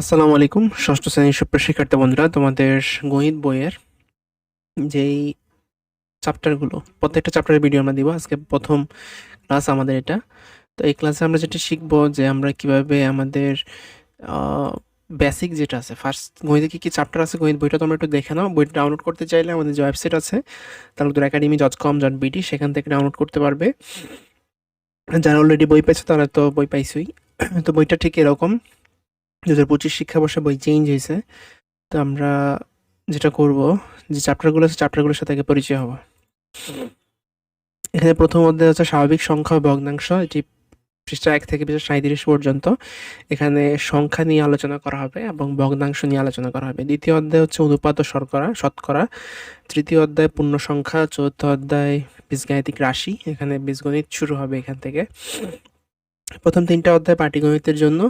আসসালামু আলাইকুম, ষষ্ঠ শ্রেণির সুপ্রিয় শিক্ষার্থী বন্ধুরা, তোমাদের গণিত বইয়ের যেই চ্যাপ্টারগুলো প্রত্যেকটা চ্যাপ্টারের ভিডিও আমরা দিব। আজকে প্রথম ক্লাস আমাদের এটা। তো এই ক্লাসে আমরা যেটা শিখব যে আমরা কীভাবে আমাদের বেসিক যেটা আছে ফার্স্ট গণিতে কী কী চ্যাপ্টার আছে, গণিত বইটা তোমরা একটু দেখে নাও। বইটা ডাউনলোড করতে চাইলে আমাদের যে ওয়েবসাইট আছে Talukdar academy dot com dot BD সেখান থেকে ডাউনলোড করতে পারবে। যারা অলরেডি বই পেয়েছে, তারা তো বই পাইছই। তো বইটা ঠিক এরকম। দু হাজার পঁচিশ শিক্ষাবর্ষে বই চেঞ্জ হয়েছে। তো আমরা যেটা করব, যে চ্যাপ্টারগুলো আছে চ্যাপ্টারগুলোর সাথে আগে পরিচয় হব। এখানে প্রথম অধ্যায় হচ্ছে স্বাভাবিক সংখ্যা ভগ্নাংশ। এটি পৃষ্ঠা এক থেকে পৃষ্ঠা সাঁত্রিশ পর্যন্ত। এখানে সংখ্যা নিয়ে আলোচনা করা হবে এবং ভগ্নাংশ নিয়ে আলোচনা করা হবে। দ্বিতীয় অধ্যায় হচ্ছে অনুপাত ও শর্করা শতকরা। তৃতীয় অধ্যায় পূর্ণ সংখ্যা, চতুর্থ অধ্যায় বীজগাণিতিক রাশি। এখানে বীজগণিত শুরু হবে এখান থেকে। প্রথম তিনটা অধ্যায় পাটিগণিতের জন্য।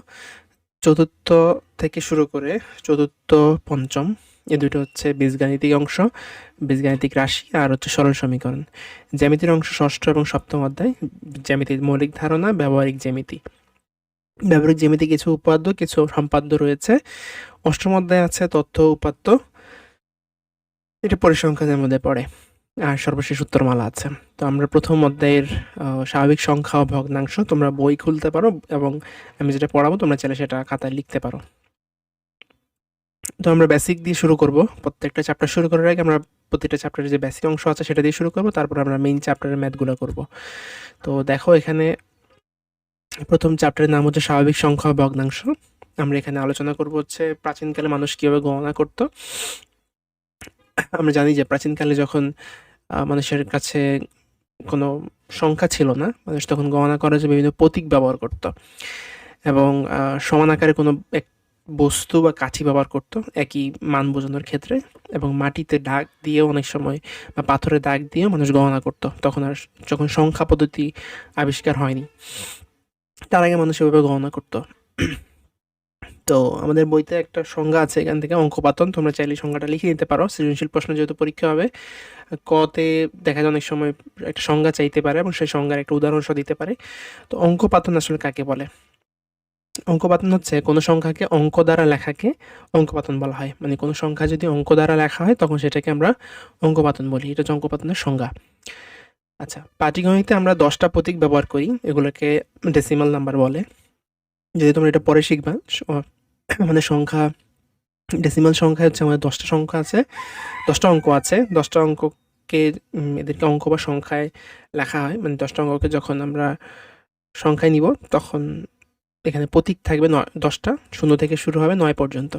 চতুর্থ থেকে শুরু করে চতুর্থ, পঞ্চম, এ দুটো হচ্ছে বীজগাণিতিক অংশ, বীজগাণিতিক রাশি আর হচ্ছে সরল সমীকরণ। জ্যামিতির অংশ ষষ্ঠ এবং সপ্তম অধ্যায়, জ্যামিতির মৌলিক ধারণা, ব্যবহারিক জ্যামিতি। ব্যবহারিক জ্যামিতি কিছু উপাদ্য, কিছু সম্পাদ্য রয়েছে। অষ্টম অধ্যায় আছে তথ্য উপাত্ত। এটা পরিসংখ্যানের মধ্যে পড়ে। আর সর্বশেষ উত্তরমালা আছে। তো আমরা প্রথম অধ্যায়ের স্বাভাবিক সংখ্যা ও ভগ্নাংশ তোমরা বই খুলতে পারো এবং আমি যেটা পড়াবো তোমরা চাইলে সেটা খাতায় লিখতে পারো। তো আমরা বেসিক দিয়ে শুরু করব। প্রত্যেকটা চ্যাপ্টার শুরু করার আগে আমরা প্রতিটা চ্যাপ্টারের যে বেসিক অংশ আছে সেটা দিয়ে শুরু করব, তারপর আমরা মেইন চ্যাপ্টারের ম্যাথগুলো করব। তো দেখো এখানে প্রথম চ্যাপ্টারের নাম হচ্ছে স্বাভাবিক সংখ্যা ভগ্নাংশ। আমরা এখানে আলোচনা করব হচ্ছে প্রাচীনকালে মানুষ কীভাবে গণনা করত। আমরা জানি যে প্রাচীনকালে যখন মানুষের কাছে কোনো সংখ্যা ছিল না। মানুষ তখন গণনা করার জন্য বিভিন্ন প্রতীক ব্যবহার করত এবং সমান আকারে কোনো এক বস্তু বা কাঠি ব্যবহার করত একই মান বোঝানোর ক্ষেত্রে এবং মাটিতে দাগ দিয়েও অনেক সময় বা পাথরে দাগ দিয়েও মানুষ গণনা করত। তখন আর যখন সংখ্যা পদ্ধতি আবিষ্কার হয়নি, তার আগে মানুষ এভাবে গণনা করত। তো আমাদের বইতে একটা সংজ্ঞা আছে, এখান থেকে অঙ্কপাতন তোমরা চাইলে সংজ্ঞাটা লিখে নিতে পারো। সৃজনশীল প্রশ্ন যেহেতু পরীক্ষা হবে, কতে দেখা যায় অনেক সময় একটা সংজ্ঞা চাইতে পারে এবং সেই সংজ্ঞার একটা উদাহরণ সহ দিতে পারে। তো অঙ্কপাতন আসলে কাকে বলে? অঙ্কপাতন হচ্ছে কোনো সংখ্যাকে অঙ্ক দ্বারা লেখাকে অঙ্কপাতন বলা হয়। মানে কোনো সংখ্যা যদি অঙ্ক দ্বারা লেখা হয়, তখন সেটাকে আমরা অঙ্কপাতন বলি। এটা হচ্ছে অঙ্কপাতনের সংজ্ঞা। আচ্ছা পাটিগণিতে আমরা দশটা প্রতীক ব্যবহার করি, এগুলোকে ডেসিমাল নাম্বার বলে। যদি তোমরা এটা পরে শিখবা আমাদের সংখ্যা ডেসিমাল সংখ্যা হচ্ছে আমাদের দশটা সংখ্যা আছে। দশটা অঙ্ক আছে। দশটা অঙ্ককে এদেরকে অঙ্ক বা সংখ্যায় লেখা হয়। মানে দশটা অঙ্ককে যখন আমরা সংখ্যায় নিব, তখন এখানে প্রতীক থাকবে নয়, দশটা। শূন্য থেকে শুরু হবে নয় পর্যন্ত।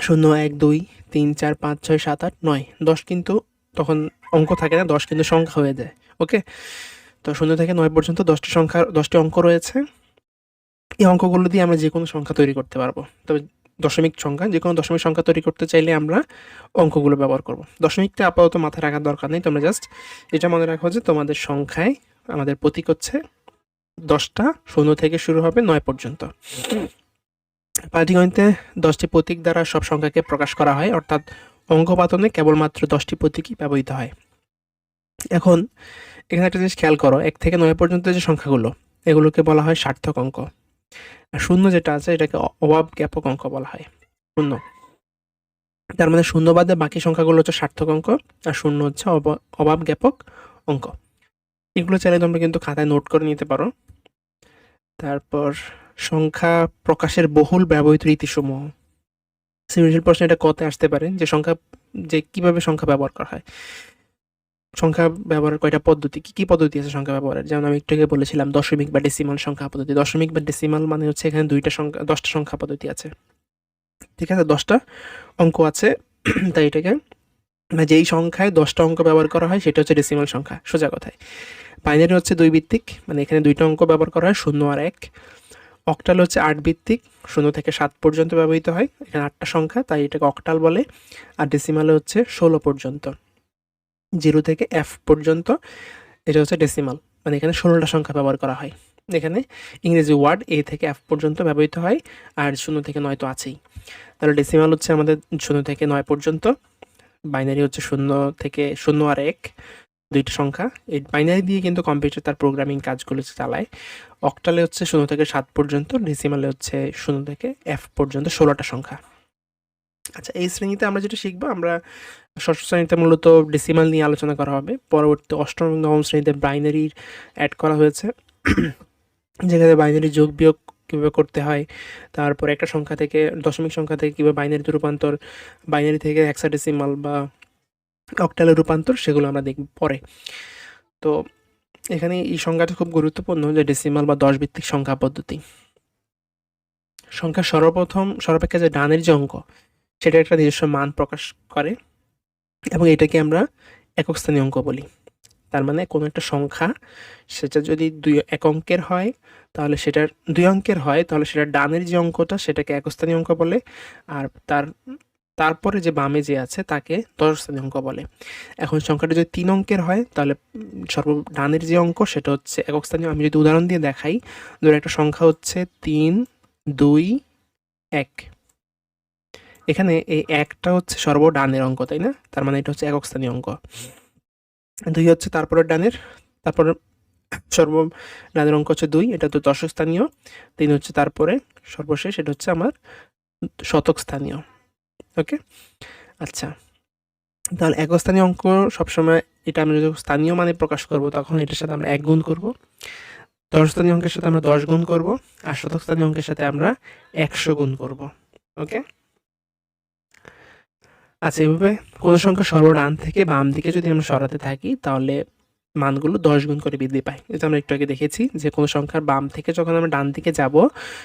শূন্য, এক, দুই, তিন, চার, পাঁচ, ছয়, সাত, আট, নয়। দশ কিন্তু তখন অঙ্ক থাকে না, দশ কিন্তু সংখ্যা হয়ে যায়। ওকে? তো শূন্য থেকে নয় পর্যন্ত দশটি সংখ্যা দশটি অঙ্ক রয়েছে। এই অঙ্কগুলো দিয়ে আমরা যে কোনো সংখ্যা তৈরি করতে পারব। তবে দশমিক সংখ্যা যে কোনো দশমিক সংখ্যা তৈরি করতে চাইলে আমরা অঙ্কগুলো ব্যবহার করব। দশমিকটা আপাতত মাথায় রাখার দরকার নেই, তোমরা জাস্ট এটা মনে রাখো যে তোমাদের সংখ্যায় আমাদের প্রতীক হচ্ছে দশটা, শূন্য থেকে শুরু হবে নয় পর্যন্ত। পাটিগণিতে দশটি প্রতীক দ্বারা সব সংখ্যাকে প্রকাশ করা হয়, অর্থাৎ অঙ্কপাতনে কেবলমাত্র দশটি প্রতীকই ব্যবহৃত হয়। এখন এখানে একটা জিনিস খেয়াল করো, এক থেকে নয় পর্যন্ত যে সংখ্যাগুলো, এগুলোকে বলা হয় সার্থক অঙ্ক। শূন্য যেটা আছে, এটাকে অভাব জ্ঞাপক অঙ্ক বলা হয়। শূন্য। তার মানে শূন্য বাদে বাকি সংখ্যাগুলো হচ্ছে সার্থক অঙ্ক, আর শূন্য হচ্ছে অভাব জ্ঞাপক অঙ্ক। এগুলো চাইলে তোমরা কিন্তু খাতায় নোট করে নিতে পারো। তারপর সংখ্যা প্রকাশের বহুল ব্যবহৃত রীতিসমূহ। সৃজনশীল প্রশ্ন এটা কতে আসতে পারে, যে সংখ্যা, যে কীভাবে সংখ্যা ব্যবহার করা হয়। সংখ্যা ব্যবহারের কয়টা পদ্ধতি? কি কি পদ্ধতি আছে সংখ্যা ব্যবহারের? যেমন আমি একটু আগে বলেছিলাম দশমিক বা ডেসিমাল সংখ্যা পদ্ধতি। দশমিক বা ডেসিমাল মানে হচ্ছে এখানে দুইটা সংখ্যা, দশটা সংখ্যা পদ্ধতি আছে। ঠিক আছে, দশটা অঙ্ক আছে। তাই এটাকে মানে যেই সংখ্যায় দশটা অঙ্ক ব্যবহার করা হয়, সেটা হচ্ছে ডেসিমাল সংখ্যা। সোজা কথায়। বাইনারি হচ্ছে দুই ভিত্তিক মানে এখানে দুইটা অঙ্ক ব্যবহার করা হয়, শূন্য আর এক। অক্টাল হচ্ছে আট ভিত্তিক, শূন্য থেকে সাত পর্যন্ত ব্যবহৃত হয়। এখানে আটটা সংখ্যা, তাই এটাকে অক্টাল বলে। আর ডেসিমালে হচ্ছে ষোলো পর্যন্ত। জিরো থেকে এফ পর্যন্ত, এটা হচ্ছে ডেসিমাল মানে এখানে ষোলোটা সংখ্যা ব্যবহার করা হয়। এখানে ইংরেজি ওয়ার্ড এ থেকে এফ পর্যন্ত ব্যবহৃত হয়, আর শূন্য থেকে নয় তো আছেই। তাহলে ডেসিমাল হচ্ছে আমাদের শূন্য থেকে নয় পর্যন্ত বাইনারি হচ্ছে শূন্য থেকে শূন্য আর এক, দুইটা সংখ্যা। এই বাইনারি দিয়ে কিন্তু কম্পিউটার তার প্রোগ্রামিং কাজগুলো চালায়। অক্টালে হচ্ছে শূন্য থেকে সাত পর্যন্ত ডেসিমালে হচ্ছে শূন্য থেকে এফ পর্যন্ত, ষোলোটা সংখ্যা। আচ্ছা এই শ্রেণীতে আমরা যেটা শিখব, আমরা ষষ্ঠ শ্রেণীতে মূলত ডেসিমাল নিয়ে আলোচনা করা হবে। পরবর্তী অষ্টম নবম শ্রেণীতে বাইনারির অ্যাড করা হয়েছে। যেখানে বাইনারি যোগ বিয়োগ কীভাবে করতে হয়, তারপর একটা সংখ্যা থেকে, দশমিক সংখ্যা থেকে কীভাবে বাইনারিতে রূপান্তর বাইনারি থেকে হেক্সাডেসিমাল বা অক্টালের রূপান্তর, সেগুলো আমরা দেখব পরে। তো এখানে এই সংখ্যাটা খুব গুরুত্বপূর্ণ যে ডেসিমাল বা দশ ভিত্তিক সংখ্যা পদ্ধতি। সংখ্যা সর্বপ্রথম, সর্বাপেক্ষা যে ডানের যে অঙ্ক সেটা একটা নিজস্ব মান প্রকাশ করে এবং এটাকে আমরা একক স্থানীয় অঙ্ক বলি। তার মানে কোনো একটা সংখ্যা সেটা যদি দুই এক অঙ্কের হয়, তাহলে সেটার দুই অঙ্কের হয়, তাহলে সেটা ডানের যে অঙ্কটা সেটাকে একস্থানীয় অঙ্ক বলে, আর তার, তারপরে যে বামে যে আছে তাকে দশ স্থানীয় অঙ্ক বলে। এখন সংখ্যাটা যদি তিন অঙ্কের হয়, তাহলে সর্ব ডানের যে অঙ্ক সেটা হচ্ছে একক স্থানীয়। আমি যদি উদাহরণ দিয়ে দেখাই, ধরো একটা সংখ্যা হচ্ছে তিন, দুই, এক। এখানে এই একটা হচ্ছে সর্ব ডানের অঙ্ক, তাই না? তার মানে এটা হচ্ছে একক স্থানীয় অঙ্ক। দুই হচ্ছে তারপরের ডানের, তারপর সর্ব ডানের অঙ্ক হচ্ছে দুই, এটা তো দশক স্থানীয়। তিন হচ্ছে তারপরে সর্বশেষ, এটা হচ্ছে আমার শতক স্থানীয়। ওকে? আচ্ছা। তাহলে এক স্থানীয় অঙ্ক সবসময় এটা আমরা যখন স্থানীয় মানে প্রকাশ করব, তখন এটার সাথে আমরা এক গুণ করব। দশ স্থানীয় অঙ্কের সাথে আমরা দশ গুণ করব, আর শতক স্থানীয় অঙ্কের সাথে আমরা একশো গুণ করব। ওকে? আচ্ছা এভাবে কোনো সংখ্যা সর্বডান থেকে বাম দিকে যদি আমরা সরাতে থাকি, তাহলে মানগুলো দশ গুণ করে বৃদ্ধি পায়। এটা আমরা একটু আগে দেখেছি যে কোনো সংখ্যার বাম থেকে যখন আমরা ডান দিকে যাব,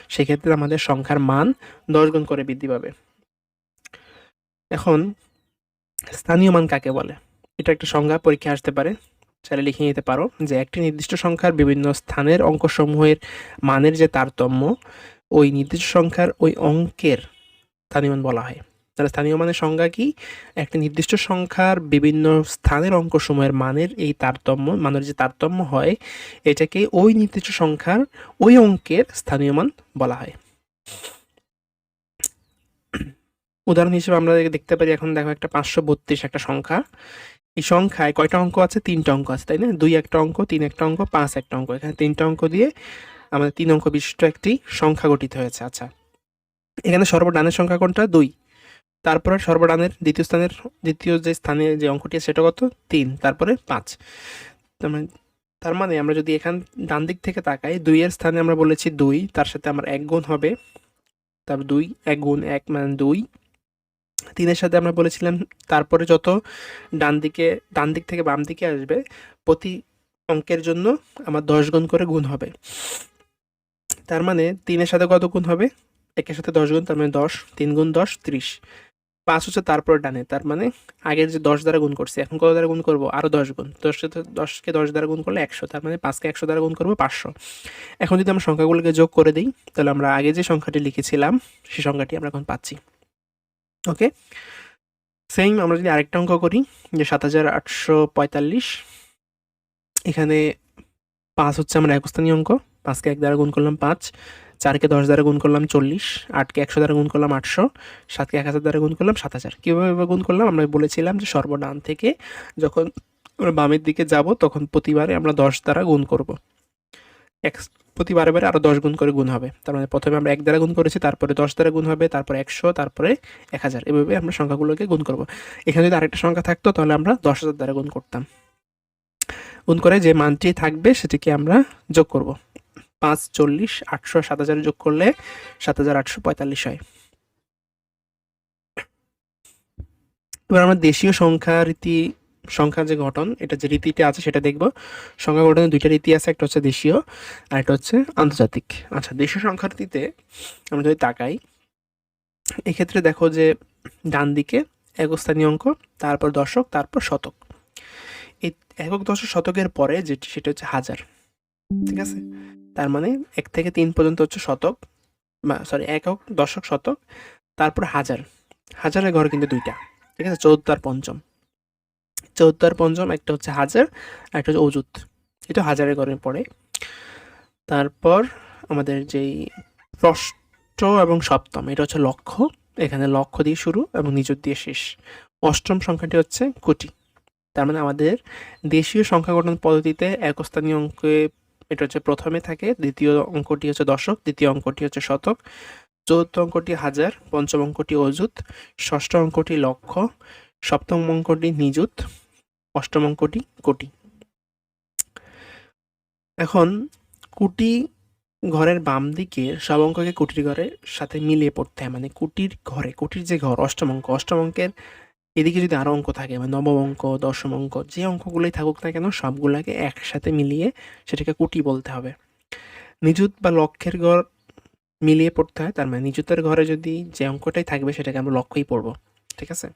সেক্ষেত্রে আমাদের সংখ্যার মান দশ গুণ করে বৃদ্ধি পাবে। এখন স্থানীয় মান কাকে বলে? এটা একটা সংজ্ঞা, পরীক্ষা আসতে পারে। চাইলে লিখে নিতে পারো যে একটি নির্দিষ্ট সংখ্যার বিভিন্ন স্থানের অঙ্কসমূহের মানের যে তারতম্য, ওই নির্দিষ্ট সংখ্যার ওই অঙ্কের স্থানীয় মান বলা হয়। তাহলে স্থানীয় মানের সংজ্ঞা কি? একটি নির্দিষ্ট সংখ্যার বিভিন্ন স্থানের অঙ্কসমূহের মানের এই তারতম্য, মানের যে তারতম্য হয়, এটাকে ওই নির্দিষ্ট সংখ্যার ওই অঙ্কের স্থানীয় মান বলা হয়। উদাহরণ হিসেবে আমরা দেখতে পারি, এখন দেখো একটা পাঁচশো বত্রিশ একটা সংখ্যা। এই সংখ্যায় কয়টা অঙ্ক আছে? তিনটা অঙ্ক আছে, তাই না? দুই একটা অঙ্ক, তিন একটা অঙ্ক, পাঁচ একটা অঙ্ক। এখানে তিনটা অঙ্ক দিয়ে আমাদের তিন অঙ্ক বিশিষ্ট একটি সংখ্যা গঠিত হয়েছে। আচ্ছা এখানে সর্বডানের সংখ্যা কোনটা? দুই। তারপরে সর্বডানের দ্বিতীয় স্থানের, দ্বিতীয় যে স্থানে যে অঙ্কটি সেটা কত? তিন, তারপরে পাঁচ। তার মানে তার মানে আমরা যদি এখান ডান দিক থেকে তাকাই, দুইয়ের স্থানে আমরা বলেছি দুই, তার সাথে আমার এক গুণ হবে। তারপর দুই, এক গুণ এক মানে দুই। তিনের সাথে আমরা বলেছিলাম, তারপরে যত ডান দিকে, ডান দিক থেকে বাম দিকে আসবে, প্রতি অঙ্কের জন্য আমার দশ গুণ করে গুণ হবে। তার মানে তিনের সাথে কত গুণ হবে? একের সাথে দশ গুণ, তার মানে দশ, তিন গুণ দশ, ত্রিশ। পাঁচ হচ্ছে তারপর ডানে, তার মানে আগের যে দশ দ্বারা গুণ করছি, এখন কত দ্বারা গুণ করব? আরও দশ গুণ। দশকে দশকে দশ দ্বারা গুণ করলে একশো, তার মানে পাঁচকে একশো দ্বারা গুণ করব পাঁচশো। এখন যদি আমরা সংখ্যাগুলোকে যোগ করে দিই, তাহলে আমরা আগে যে সংখ্যাটি লিখেছিলাম সেই সংখ্যাটি আমরা এখন পাচ্ছি। ওকে? সেম আমরা যদি আরেকটা অঙ্ক করি, যে সাত হাজার আটশো পঁয়তাল্লিশ, এখানে পাঁচ হচ্ছে আমার একস্থানীয় অঙ্ক, পাঁচকে এক দ্বারা গুণ করলাম পাঁচ। চারকে দশ দ্বারা গুণ করলাম চল্লিশ, আটকে একশো দ্বারা গুণ করলাম আটশো, সাতকে এক হাজার দ্বারা গুণ করলাম সাত হাজার। কীভাবে গুণ করলাম? আমরা বলেছিলাম যে সর্বডান থেকে যখন আমরা বামের দিকে যাব, তখন প্রতিবারে আমরা দশ দ্বারা গুণ করব। এক, প্রতিবারে বারে আরও দশ গুণ করে গুণ হবে। তার মানে প্রথমে আমরা এক দ্বারা গুণ করেছি, তারপরে দশ দ্বারা গুণ হবে, তারপরে একশো, তারপরে এক হাজার। এভাবে আমরা সংখ্যাগুলোকে গুণ করব। এখানে যদি আরেকটা সংখ্যা থাকতো, তাহলে আমরা দশ হাজার দ্বারা গুণ করতাম। গুণ করে যে মানটি থাকবে, সেটিকে আমরা যোগ করব। পাঁচ চল্লিশ আটশো সাত হাজার যোগ করলে সাত হাজার আটশো পঁয়তাল্লিশ হয়। এবার আমরা দেশীয় সংখ্যা রীতি, সংখ্যার যে গঠন, এটা যে রীতিটা আছে সেটা দেখব। সংখ্যা গঠনে দুইটা রীতি আছে, একটা হচ্ছে দেশীয় আর একটা হচ্ছে আন্তর্জাতিক। আচ্ছা দেশীয় সংখ্যার রীতিতে আমরা যদি তাকাই, এক্ষেত্রে দেখো যে ডান দিকে একক স্থানীয় অঙ্ক, তারপর দশক, তারপর শতক। এই একক দশক শতকের পরে যেটি, সেটা হচ্ছে হাজার। ঠিক আছে? তার মানে এক থেকে তিন পর্যন্ত হচ্ছে শতক, বা সরি একক দশক, শতক, তারপর হাজার। হাজারের ঘর কিন্তু দুইটা, ঠিক আছে? চৌদ্দ আর পঞ্চম। চৌদ্দ আর পঞ্চম, একটা হচ্ছে হাজার, আর একটা হচ্ছে অজুত এটা হাজারের ঘরে পড়ে তারপর আমাদের যেই ষষ্ঠ এবং সপ্তম, এটা হচ্ছে লক্ষ্য। এখানে লক্ষ্য দিয়ে শুরু এবং নিজুর দিয়ে শেষ। অষ্টম সংখ্যাটি হচ্ছে কোটি। তার মানে আমাদের দেশীয় সংখ্যা গঠন পদ্ধতিতে একস্থানীয় অঙ্কে এটা হচ্ছে প্রথমে থাকে, দ্বিতীয় অঙ্কটি হচ্ছে দশক, দ্বিতীয় অঙ্কটি হচ্ছে শতক, চতুর্থ অঙ্কটি হাজার, পঞ্চম অঙ্কটি অযুত, ষষ্ঠ অঙ্কটি লক্ষ, সপ্তম অঙ্কটি নিযুত, অষ্টম অঙ্কটি কোটি। এখন কুটি ঘরের বাম দিকে সব অঙ্ককে কুটির ঘরের সাথে মিলিয়ে পড়তে হয় মানে কুটির ঘরে, কুটির যে ঘর, অষ্টম অঙ্ক, অষ্টম অঙ্কের এদিকে যদি আরও অঙ্ক থাকে মানে নবম অঙ্ক, দশম অঙ্ক, যে অঙ্কগুলোই থাকুক না কেন, সবগুলোকে একসাথে মিলিয়ে সেটাকে কুটি বলতে হবে। নিযুত বা লক্ষ্যের ঘর মিলিয়ে পড়তে হয়, তার মানে নিযুতের ঘরে যদি যে অঙ্কটাই থাকবে, সেটাকে আমরা লক্ষ্যই পড়ব, ঠিক আছে?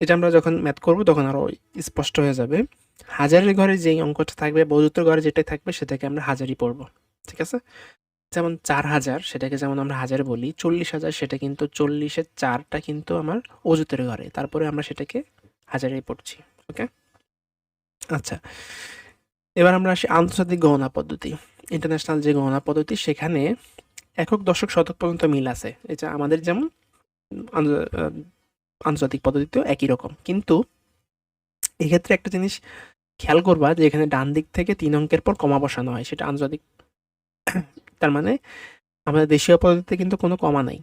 এটা আমরা যখন ম্যাথ করব, তখন আরও স্পষ্ট হয়ে যাবে। হাজারের ঘরে যেই অঙ্কটা থাকবে বৌদ্ধর ঘরে যেটাই থাকবে, সেটাকে আমরা হাজারই পড়ব, ঠিক আছে? যেমন চার হাজার, সেটাকে যেমন আমরা হাজার বলি, চল্লিশ হাজার সেটা কিন্তু চল্লিশের চারটা কিন্তু আমার অজুতের ঘরে। তারপরে আমরা সেটাকে হাজারেই পড়ছি, ওকে? আচ্ছা এবার আমরা আসি আন্তর্জাতিক গণনা পদ্ধতি, ইন্টারন্যাশনাল যে গণনা পদ্ধতি, সেখানে একক দশক শতক পর্যন্ত মিল আছে। এটা আমাদের যেমন আন্তর্জাতিক পদ্ধতিতেও একই রকম। কিন্তু এক্ষেত্রে একটা জিনিস খেয়াল করবা যে এখানে ডান দিক থেকে তিন অঙ্কের পর কমা বসানো হয়, সেটা আন্তর্জাতিক তার মানে আমাদের দেশীয় পদ্ধতিতে কিন্তু কোনো কমা নাই।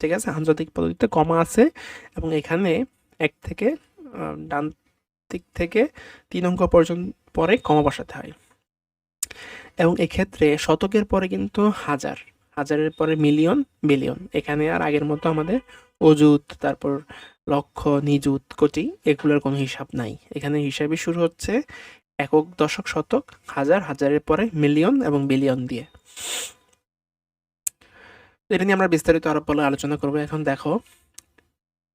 ঠিক আছে? আন্তর্জাতিক পদ্ধতিতে কমা আছে এবং এখানে এক থেকে ডান দিক থেকে তিন অঙ্ক পর্যন্ত পরে কমা বসাতে হয়। এবং এক্ষেত্রে শতকের পরে কিন্তু হাজার, হাজারের পরে মিলিয়ন, বিলিয়ন। এখানে আর আগের মতো আমাদের অযুত, তারপর লক্ষ, নিযুত, কোটি এগুলোর কোনো হিসাব নাই। এখানে হিসাবই শুরু হচ্ছে একক দশক শতক, হাজার, হাজারের পরে মিলিয়ন এবং বিলিয়ন দিয়ে। এটা নিয়ে আমরা বিস্তারিত আরও পরে আলোচনা করব। এখন দেখো,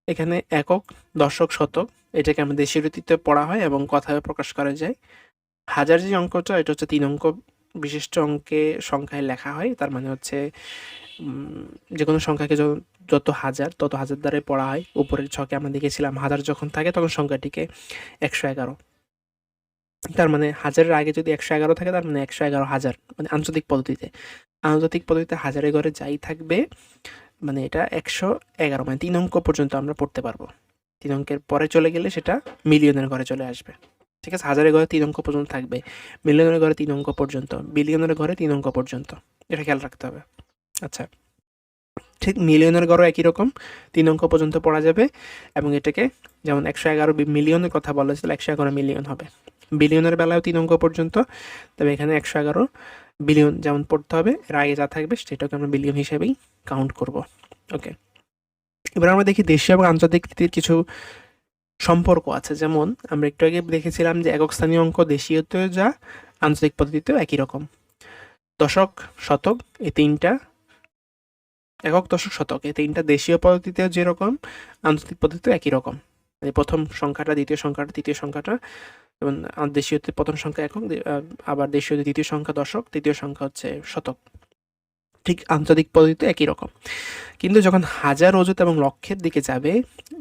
এখানে একক দশক শতক, এটাকে আমাদের দেশীয় রীতিতে পড়া হয় এবং কথায় প্রকাশ করা যায়। হাজার যে অঙ্কটা, এটা হচ্ছে তিন অঙ্ক বিশিষ্ট অঙ্কে সংখ্যায় লেখা হয়। তার মানে হচ্ছে যে কোনো সংখ্যাকে যত হাজার, তত হাজার দ্বারাই পড়া হয়। উপরের ছকে আমরা দেখেছিলাম, হাজার যখন থাকে, তখন সংখ্যাটিকে একশো এগারো। তার মানে হাজারের আগে যদি একশো এগারো থাকে, তার মানে একশো এগারো হাজার মানে আন্তর্জাতিক পদ্ধতিতে। আন্তর্জাতিক পদ্ধতিতে হাজারে ঘরে যাই থাকবে মানে এটা একশো এগারো মানে তিন অঙ্ক পর্যন্ত আমরা পড়তে পারব। তিন অঙ্কের পরে চলে গেলে সেটা মিলিয়নের ঘরে চলে আসবে। ঠিক আছে হাজারের ঘরে তিন অঙ্ক পর্যন্ত থাকবে, মিলিয়নের ঘরে তিন অঙ্ক পর্যন্ত, বিলিয়নের ঘরে তিন অঙ্ক পর্যন্ত, এটা খেয়াল রাখতে হবে। আচ্ছা ঠিক মিলিয়নের ঘরও একই রকম, তিন অঙ্ক পর্যন্ত পড়া যাবে, এবং এটাকে যেমন একশো এগারো মিলিয়নের কথা বলা হয়েছিল, একশো এগারো মিলিয়ন হবে। বিলিয়নের বেলায় তিন অঙ্ক পর্যন্ত, তবে এখানে একশো এগারো বিলিয়ন যেমন পড়তে হবে, এর আগে যা থাকবে সেটাকে আমরা বিলিয়ন হিসেবেই কাউন্ট করব। ওকে এবার আমরা দেখি দেশীয় এবং আন্তর্জাতিক কিছু সম্পর্ক আছে। যেমন আমরা একটু আগে দেখেছিলাম যে একক স্থানীয় অঙ্ক দেশীয়তেও যা, আন্তর্জাতিক পদ্ধতিতেও একই রকম। দশক, শতক এই তিনটা। একক দশক, শতক এই তিনটা। দেশীয় পদ্ধতিতেও যেরকম, আন্তর্জাতিক পদ্ধতিতেও একই রকম। মানে প্রথম সংখ্যাটা, দ্বিতীয় সংখ্যাটা তৃতীয় সংখ্যাটা এবং দেশীয়তে প্রথম সংখ্যা একক আবার দেশীয়তে দ্বিতীয় সংখ্যা দশক, তৃতীয় সংখ্যা হচ্ছে শতক। ঠিক আন্তর্জাতিক পদ্ধতিতে একই রকম। কিন্তু যখন হাজার অযুত এবং লক্ষের দিকে যাবে,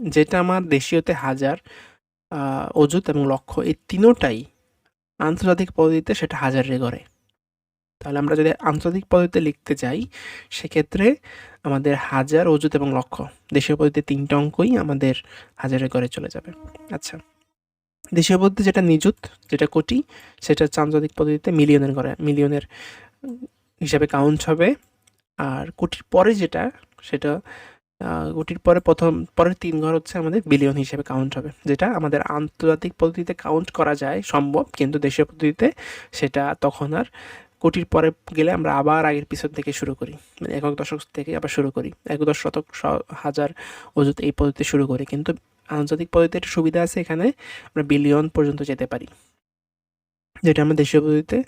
যেটা আমার দেশীয়তে হাজার অযুত এবং লক্ষ্য এই তিনোটাই আন্তর্জাতিক পদ্ধতিতে সেটা হাজারের ঘরে তাহলে আমরা যদি আন্তর্জাতিক পদ্ধতিতে লিখতে যাই, সেক্ষেত্রে আমাদের হাজার, অযুত এবং লক্ষ্য দেশীয় পদ্ধতিতে তিনটা অঙ্কই আমাদের হাজারে ঘরে চলে যাবে। আচ্ছা। দেশীয় পদ্ধতি যেটা নিযুত, যেটা কোটি, সেটা হচ্ছে পদ্ধতিতে মিলিয়নের ঘরে মিলিয়নের হিসাবে কাউন্ট হবে। আর কোটির পরে যেটা, সেটা কোটির পরে প্রথম, পরের তিন ঘর হচ্ছে আমাদের বিলিয়ন হিসেবে কাউন্ট হবে। যেটা আমাদের আন্তর্জাতিক পদ্ধতিতে কাউন্ট করা যায়, সম্ভব, কিন্তু দেশীয় পদ্ধতিতে সেটা তখন আর কোটির পরে গেলে আমরা আবার আগের পিছন থেকে শুরু করি। মানে একক দশক থেকে আবার শুরু করি। এক দশ শতক হাজার অযুত এই পদ্ধতি শুরু করি। কিন্তু আন্তর্জাতিক পদ্ধতিতে একটা সুবিধা আছে এখানে, আমরা বিলিয়ন পর্যন্ত যেতে পারি। যেটা আমরা দেশীয় পদ্ধতিতে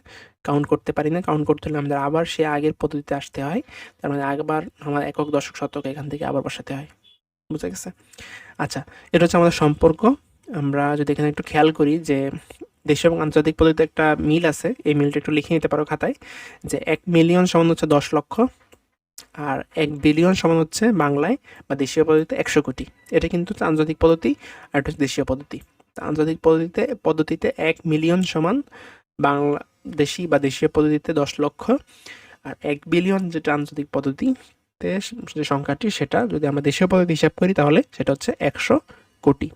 কাউন্ট করতে পারি না। কাউন্ট করতে হলে আমাদের আবার সে আগের পদ্ধতিতে আসতে হয়। তার মানে একবার আমার একক দশক শতক এখান থেকে আবার বসাতে হয়। বুঝা গেছে? আচ্ছা এটা হচ্ছে আমাদের সম্পর্ক। আমরা যদি এখানে একটু খেয়াল করি যে দেশীয় এবং আন্তর্জাতিক পদ্ধতিতে একটা মিল আছে। এই মিলটা একটু লিখে নিতে পারো খাতায়। যে এক মিলিয়ন সমান হচ্ছে দশ লক্ষ। আর এক বিলিয়ন সমান হচ্ছে বাংলায় বা দেশীয় পদ্ধতিতে একশো কোটি। এটা কিন্তু আন্তর্জাতিক পদ্ধতি আর এটা হচ্ছে দেশীয় পদ্ধতি। আন্তর্জাতিক পদ্ধতিতে পদ্ধতিতে এক মিলিয়ন সমান বাংলাদেশি বা দেশীয় পদ্ধতিতে দশ লক্ষ। আর এক বিলিয়ন যেটা আন্তর্জাতিক পদ্ধতিতে যে সংখ্যাটি, সেটা যদি আমরা দেশীয় পদ্ধতি হিসাব করি, তাহলে সেটা হচ্ছে একশো কোটি।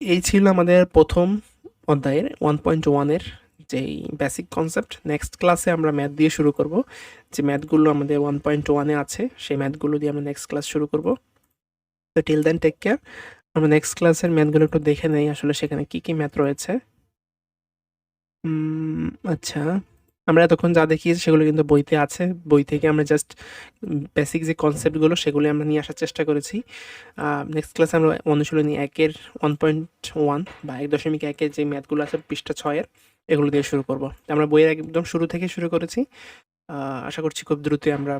এই ছিল আমাদের প্রথম অধ্যায়ের ওয়ান পয়েন্ট ওয়ানের যেই বেসিক কনসেপ্ট নেক্সট ক্লাসে আমরা ম্যাথ দিয়ে শুরু করব। যে ম্যাথগুলো আমাদের ওয়ান পয়েন্ট ওয়ানে আছে, সেই ম্যাথগুলো দিয়ে আমরা নেক্সট ক্লাস শুরু করব। তো টিল দেন টেক কেয়ার আমরা নেক্সট ক্লাসের ম্যাথগুলো একটু দেখে নেই, আসলে সেখানে কি কি ম্যাথ রয়েছে। আচ্ছা। আমরা এতক্ষণ যা দেখিয়েছি সেগুলো কিন্তু বইতে আছে। বই থেকে আমরা জাস্ট বেসিক যে কনসেপ্টগুলো সেগুলো আমরা নিয়ে আসার চেষ্টা করেছি। নেক্সট ক্লাসে আমরা অনুশীলনী একের ওয়ান পয়েন্ট ওয়ান বা এক দশমিক একের যে ম্যাথগুলো আছে, পৃষ্ঠা ছয়ের। এগুলো দিয়ে শুরু করব। আমরা বইয়ের একদম শুরু থেকে শুরু করেছি। আশা করছি খুব দ্রুতই আমরা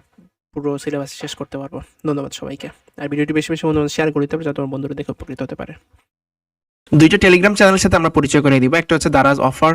পুরো সিলেবাস শেষ করতে পারব। ধন্যবাদ সবাইকে। আর ভিডিওটি বেশি বেশি বন্ধুদের শেয়ার করে দিতে হবে যাতে আমার বন্ধুরা দেখে উপকৃত হতে পারে। দুইটা টেলিগ্রাম চ্যানেলের সাথে আমরা পরিচয় করে দিব। একটা হচ্ছে Daraz offer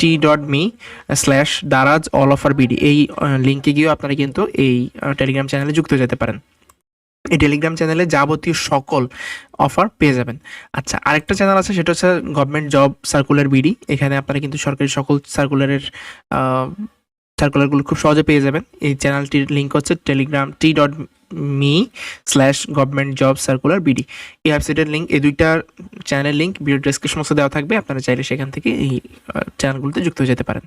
T dot me slash Daraz all of offer BD এই লিঙ্কে গিয়েও আপনারা কিন্তু এই টেলিগ্রাম চ্যানেলে যুক্ত যেতে পারেন। এই টেলিগ্রাম চ্যানেলে যাবতীয় সকল অফার পেয়ে যাবেন। আচ্ছা আরেকটা চ্যানেল আছে, সেটা হচ্ছে গভর্নমেন্ট জব সার্কুলার বিডি এখানে আপনারা কিন্তু সরকারি সকল সার্কুলারের সার্কুলারগুলো খুব সহজে পেয়ে যাবেন। এই চ্যানেলটির লিঙ্ক হচ্ছে Telegram T dot me slash government job circular BD এই ওয়েবসাইটের লিঙ্ক এই দুইটা চ্যানেলের লিঙ্ক ভিডিও ডেসক্রিপশন বক্সে দেওয়া থাকবে, আপনারা চাইলে সেখান থেকে এই চ্যানেলগুলোতে যুক্ত হয়ে যেতে পারেন।